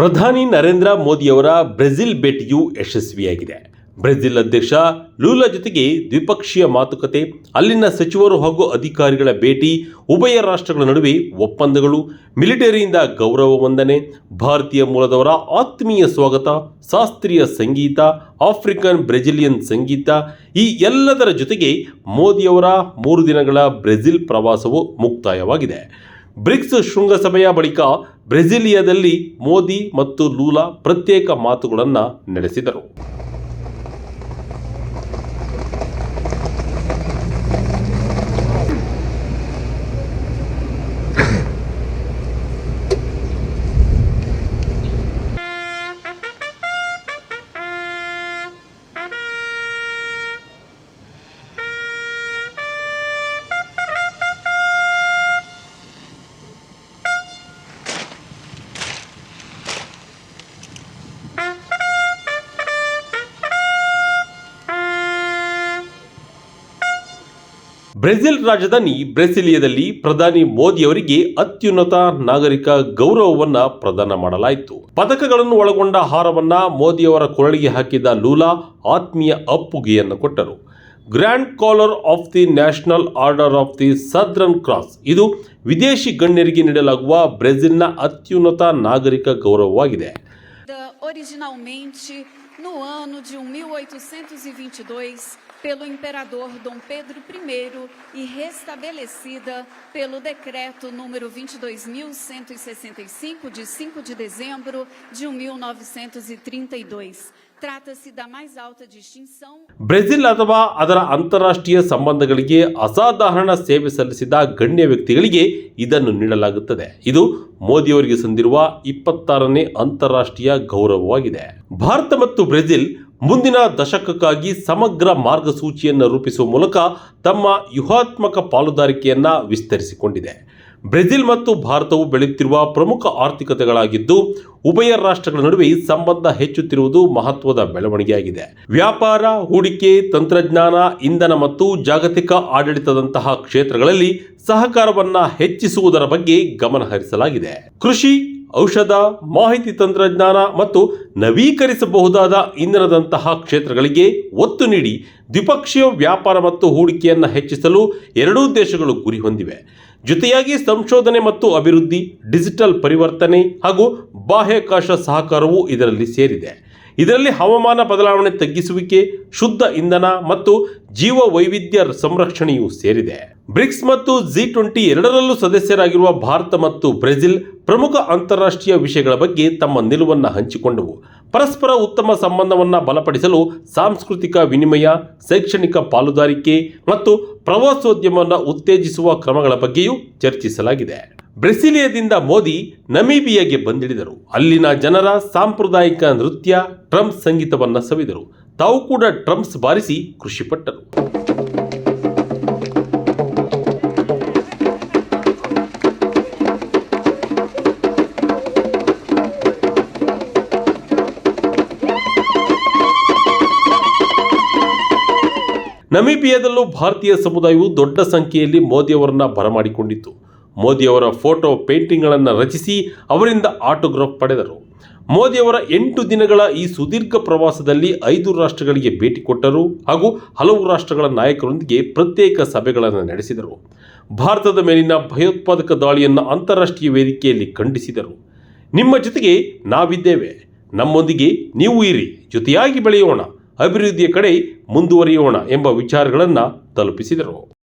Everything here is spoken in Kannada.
ಪ್ರಧಾನಿ ನರೇಂದ್ರ ಮೋದಿಯವರ ಬ್ರೆಜಿಲ್ ಭೇಟಿಯು ಯಶಸ್ವಿಯಾಗಿದೆ. ಬ್ರೆಜಿಲ್ ಅಧ್ಯಕ್ಷ ಲೂಲಾ ಜೊತೆಗೆ ದ್ವಿಪಕ್ಷೀಯ ಮಾತುಕತೆ, ಅಲ್ಲಿನ ಸಚಿವರು ಹಾಗೂ ಅಧಿಕಾರಿಗಳ ಭೇಟಿ, ಉಭಯ ರಾಷ್ಟ್ರಗಳ ನಡುವೆ ಒಪ್ಪಂದಗಳು, ಮಿಲಿಟರಿಯಿಂದ ಗೌರವ ವಂದನೆ, ಭಾರತೀಯ ಮೂಲದವರ ಆತ್ಮೀಯ ಸ್ವಾಗತ, ಶಾಸ್ತ್ರೀಯ ಸಂಗೀತ, ಆಫ್ರಿಕನ್ ಬ್ರೆಜಿಲಿಯನ್ ಸಂಗೀತ, ಈ ಎಲ್ಲದರ ಜೊತೆಗೆ ಮೋದಿಯವರ ಮೂರು ದಿನಗಳ ಬ್ರೆಜಿಲ್ ಪ್ರವಾಸವು ಮುಕ್ತಾಯವಾಗಿದೆ. ಬ್ರಿಕ್ಸ್ ಶೃಂಗಸಭೆಯ ಬಳಿಕ ಬ್ರೆಜಿಲಿಯಾದಲ್ಲಿ ಮೋದಿ ಮತ್ತು ಲೂಲಾ ಪ್ರತ್ಯೇಕ ಮಾತುಗಳನ್ನು ನಡೆಸಿದರು. ಬ್ರೆಜಿಲ್ ರಾಜಧಾನಿ ಬ್ರೆಸಿಲಿಯಾದಲ್ಲಿ ಪ್ರಧಾನಿ ಮೋದಿ ಅವರಿಗೆ ಅತ್ಯುನ್ನತ ನಾಗರಿಕ ಗೌರವವನ್ನ ಪ್ರದಾನ ಮಾಡಲಾಯಿತು. ಪದಕಗಳನ್ನು ಒಳಗೊಂಡ ಹಾರವನ್ನ ಮೋದಿಯವರ ಕೊರಳಿಗೆ ಹಾಕಿದ ಲೂಲಾ ಆತ್ಮೀಯ ಅಪ್ಪುಗೆಯನ್ನು ಕೊಟ್ಟರು. Grand collar of the national order of the southern cross. ಇದು ವಿದೇಶಿ ಗಣ್ಯರಿಗೆ ನೀಡಲಾಗುವ ಬ್ರೆಜಿಲ್ನ ಅತ್ಯುನ್ನತ ನಾಗರಿಕ ಗೌರವವಾಗಿದೆ. no ano de 1822 pelo imperador Dom Pedro I e restabelecida pelo decreto número 22.165 de 5 de dezembro de 1932. Trata-se da mais alta distinção Brazil ಅಥವಾ ಅದರ ಅಂತಾರಾಷ್ಟ್ರೀಯ ಸಂಬಂಧಗಳಿಗೆ ಅಸಾಧಾರಣ ಸೇವೆ ಸಲ್ಲಿಸಿದ ಗಣ್ಯ ವ್ಯಕ್ತಿಗಳಿಗೆ ಇದನ್ನು ನೀಡಲಾಗುತ್ತದೆ ಇದು ಮೋದಿಯವರಿಗೆ ಸಂದಿರುವ ಇಪ್ಪತ್ತಾರನೇ ಅಂತಾರಾಷ್ಟ್ರೀಯ ಗೌರವವಾಗಿದೆ ಭಾರತ ಮತ್ತು ಬ್ರೆಜಿಲ್ ಮುಂದಿನ ದಶಕಕ್ಕಾಗಿ ಸಮಗ್ರ ಮಾರ್ಗಸೂಚಿಯನ್ನು ರೂಪಿಸುವ ಮೂಲಕ ತಮ್ಮ ವ್ಯೂಹಾತ್ಮಕ ಪಾಲುದಾರಿಕೆಯನ್ನ ವಿಸ್ತರಿಸಿಕೊಂಡಿದೆ. ಬ್ರೆಜಿಲ್ ಮತ್ತು ಭಾರತವು ಬೆಳೆಯುತ್ತಿರುವ ಪ್ರಮುಖ ಆರ್ಥಿಕತೆಗಳಾಗಿದ್ದು, ಉಭಯ ರಾಷ್ಟ್ರಗಳ ನಡುವೆ ಸಂಬಂಧ ಹೆಚ್ಚುತ್ತಿರುವುದು ಮಹತ್ವದ ಬೆಳವಣಿಗೆಯಾಗಿದೆ. ವ್ಯಾಪಾರ, ಹೂಡಿಕೆ, ತಂತ್ರಜ್ಞಾನ, ಇಂಧನ ಮತ್ತು ಜಾಗತಿಕ ಆಡಳಿತದಂತಹ ಕ್ಷೇತ್ರಗಳಲ್ಲಿ ಸಹಕಾರವನ್ನು ಹೆಚ್ಚಿಸುವುದರ ಬಗ್ಗೆ ಗಮನ ಹರಿಸಲಾಗಿದೆ ಕೃಷಿ ಔಷಧ, ಮಾಹಿತಿ ತಂತ್ರಜ್ಞಾನ ಮತ್ತು ನವೀಕರಿಸಬಹುದಾದ ಇಂಧನದಂತಹ ಕ್ಷೇತ್ರಗಳಿಗೆ ಒತ್ತು ನೀಡಿ ದ್ವಿಪಕ್ಷೀಯ ವ್ಯಾಪಾರ ಮತ್ತು ಹೂಡಿಕೆಯನ್ನು ಹೆಚ್ಚಿಸಲು ಎರಡೂ ದೇಶಗಳು ಗುರಿ ಹೊಂದಿವೆ. ಜೊತೆಯಾಗಿ ಸಂಶೋಧನೆ ಮತ್ತು ಅಭಿವೃದ್ಧಿ, ಡಿಜಿಟಲ್ ಪರಿವರ್ತನೆ ಹಾಗೂ ಬಾಹ್ಯಾಕಾಶ ಸಹಕಾರವೂ ಇದರಲ್ಲಿ ಸೇರಿದೆ. ಇದರಲ್ಲಿ ಹವಾಮಾನ ಬದಲಾವಣೆ ತಗ್ಗಿಸುವಿಕೆ, ಶುದ್ಧ ಇಂಧನ ಮತ್ತು ಜೀವ ವೈವಿಧ್ಯ ಸಂರಕ್ಷಣೆಯೂ ಸೇರಿದೆ. ಬ್ರಿಕ್ಸ್ ಮತ್ತು ಜಿ ಟ್ವೆಂಟಿ ಎರಡರಲ್ಲೂ ಸದಸ್ಯರಾಗಿರುವ ಭಾರತ ಮತ್ತು ಬ್ರೆಜಿಲ್ ಪ್ರಮುಖ ಅಂತಾರಾಷ್ಟ್ರೀಯ ವಿಷಯಗಳ ಬಗ್ಗೆ ತಮ್ಮ ನಿಲುವನ್ನು ಹಂಚಿಕೊಂಡವು. ಪರಸ್ಪರ ಉತ್ತಮ ಸಂಬಂಧವನ್ನು ಬಲಪಡಿಸಲು ಸಾಂಸ್ಕೃತಿಕ ವಿನಿಮಯ, ಶೈಕ್ಷಣಿಕ ಪಾಲುದಾರಿಕೆ ಮತ್ತು ಪ್ರವಾಸೋದ್ಯಮವನ್ನು ಉತ್ತೇಜಿಸುವ ಕ್ರಮಗಳ ಬಗ್ಗೆಯೂ ಚರ್ಚಿಸಲಾಗಿದೆ. ಬ್ರೆಸಿಲಿಯಾದಿಂದ ಮೋದಿ ನಮೀಬಿಯಾಗೆ ಬಂದಿಳಿದರು. ಅಲ್ಲಿನ ಜನರ ಸಾಂಪ್ರದಾಯಿಕ ನೃತ್ಯ, ಟ್ರಂಪ್ ಸಂಗೀತವನ್ನು ಸವಿದರು. ತಾವು ಕೂಡ ಟ್ರಂಪ್ಸ್ ಬಾರಿಸಿ ಖುಷಿಪಟ್ಟರು ನಮೀಬಿಯಾದಲ್ಲೂ ಭಾರತೀಯ ಸಮುದಾಯವು ದೊಡ್ಡ ಸಂಖ್ಯೆಯಲ್ಲಿ ಮೋದಿಯವರನ್ನ ಬರಮಾಡಿಕೊಂಡಿತ್ತು. ಮೋದಿಯವರ ಫೋಟೋ ಪೇಂಟಿಂಗ್ಗಳನ್ನು ರಚಿಸಿ ಅವರಿಂದ ಆಟೋಗ್ರಾಫ್ ಪಡೆದರು. ಮೋದಿಯವರ ಎಂಟು ದಿನಗಳ ಈ ಸುದೀರ್ಘ ಪ್ರವಾಸದಲ್ಲಿ ಐದು ರಾಷ್ಟ್ರಗಳಿಗೆ ಭೇಟಿ ಕೊಟ್ಟರು ಹಾಗೂ ಹಲವು ರಾಷ್ಟ್ರಗಳ ನಾಯಕರೊಂದಿಗೆ ಪ್ರತ್ಯೇಕ ಸಭೆಗಳನ್ನು ನಡೆಸಿದರು. ಭಾರತದ ಮೇಲಿನ ಭಯೋತ್ಪಾದಕ ದಾಳಿಯನ್ನು ಅಂತಾರಾಷ್ಟ್ರೀಯ ವೇದಿಕೆಯಲ್ಲಿ ಖಂಡಿಸಿದರು. ನಿಮ್ಮ ಜೊತೆಗೆ ನಾವಿದ್ದೇವೆ. ನಮ್ಮೊಂದಿಗೆ ನೀವು ಇರಿ. ಜೊತೆಯಾಗಿ ಬೆಳೆಯೋಣ. ಅಭಿವೃದ್ಧಿಯ ಕಡೆ ಮುಂದುವರಿಯೋಣ ಎಂಬ ವಿಚಾರಗಳನ್ನು ತಲುಪಿಸಿದರು.